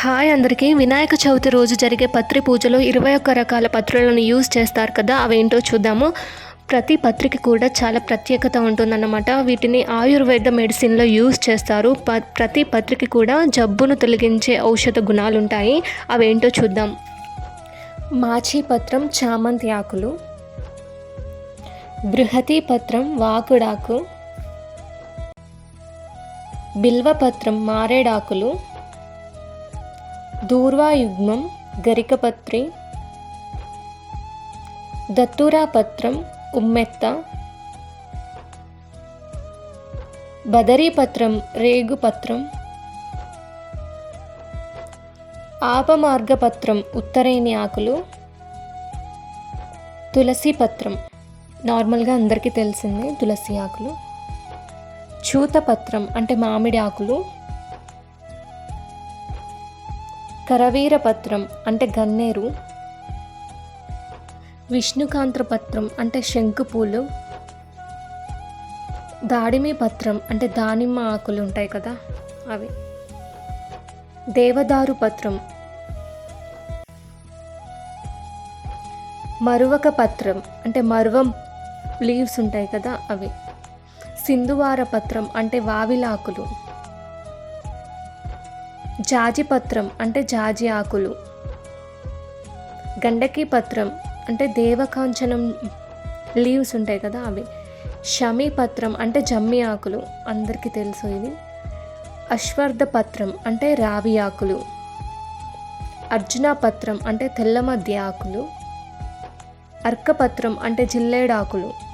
Hi అందరికీ. వినాయక చవితి రోజు జరిగే పత్రి పూజలో ఇరవై ఒక్క రకాల పత్రులను యూజ్ చేస్తారు కదా అవేంటో చూద్దాము. ప్రతి పత్రికి కూడా చాలా ప్రత్యేకత ఉంటుందన్నమాట. వీటిని ఆయుర్వేద మెడిసిన్లో యూజ్ చేస్తారు. ప ప్రతి పత్రికి కూడా జబ్బును తొలగించే ఔషధ గుణాలు ఉంటాయి. అవేంటో చూద్దాం. మాచిపత్రం చామంతి ఆకులు. బృహతి పత్రం వాకుడాకు బిల్వపత్రం మారేడాకులు. దూర్వాయుగ్మం గరికపత్రి దత్తూరాపత్రం ఉమ్మెత్త బదరీపత్రం రేగుపత్రం ఆపమార్గపత్రం ఉత్తరేణి ఆకులు తులసి పత్రం నార్మల్గా అందరికీ తెలిసిందే తులసి ఆకులు. చూతపత్రం అంటే మామిడి ఆకులు. కరవీర పత్రం అంటే గన్నేరు విష్ణుకాంత్రపత్రం అంటే శంకుపూలు దాడిమి పత్రం అంటే దానిమ్మ ఆకులు ఉంటాయి కదా అవి. దేవదారు పత్రం మరువక పత్రం అంటే మరువం లీవ్స్ ఉంటాయి కదా అవి. సింధువార పత్రం అంటే వావిలాకులు. జాజి పత్రం అంటే జాజి ఆకులు. గండకి పత్రం అంటే దేవకాంచనం లీవ్స్ ఉంటాయి కదా అవి. షమీ పత్రం అంటే జమ్మి ఆకులు అందరికీ తెలుసు ఇది. అశ్వర్ధ పత్రం అంటే రావి ఆకులు. అర్జున పత్రం అంటే తెల్ల మధ్య ఆకులు. అర్కపత్రం అంటే జిల్లేడాకులు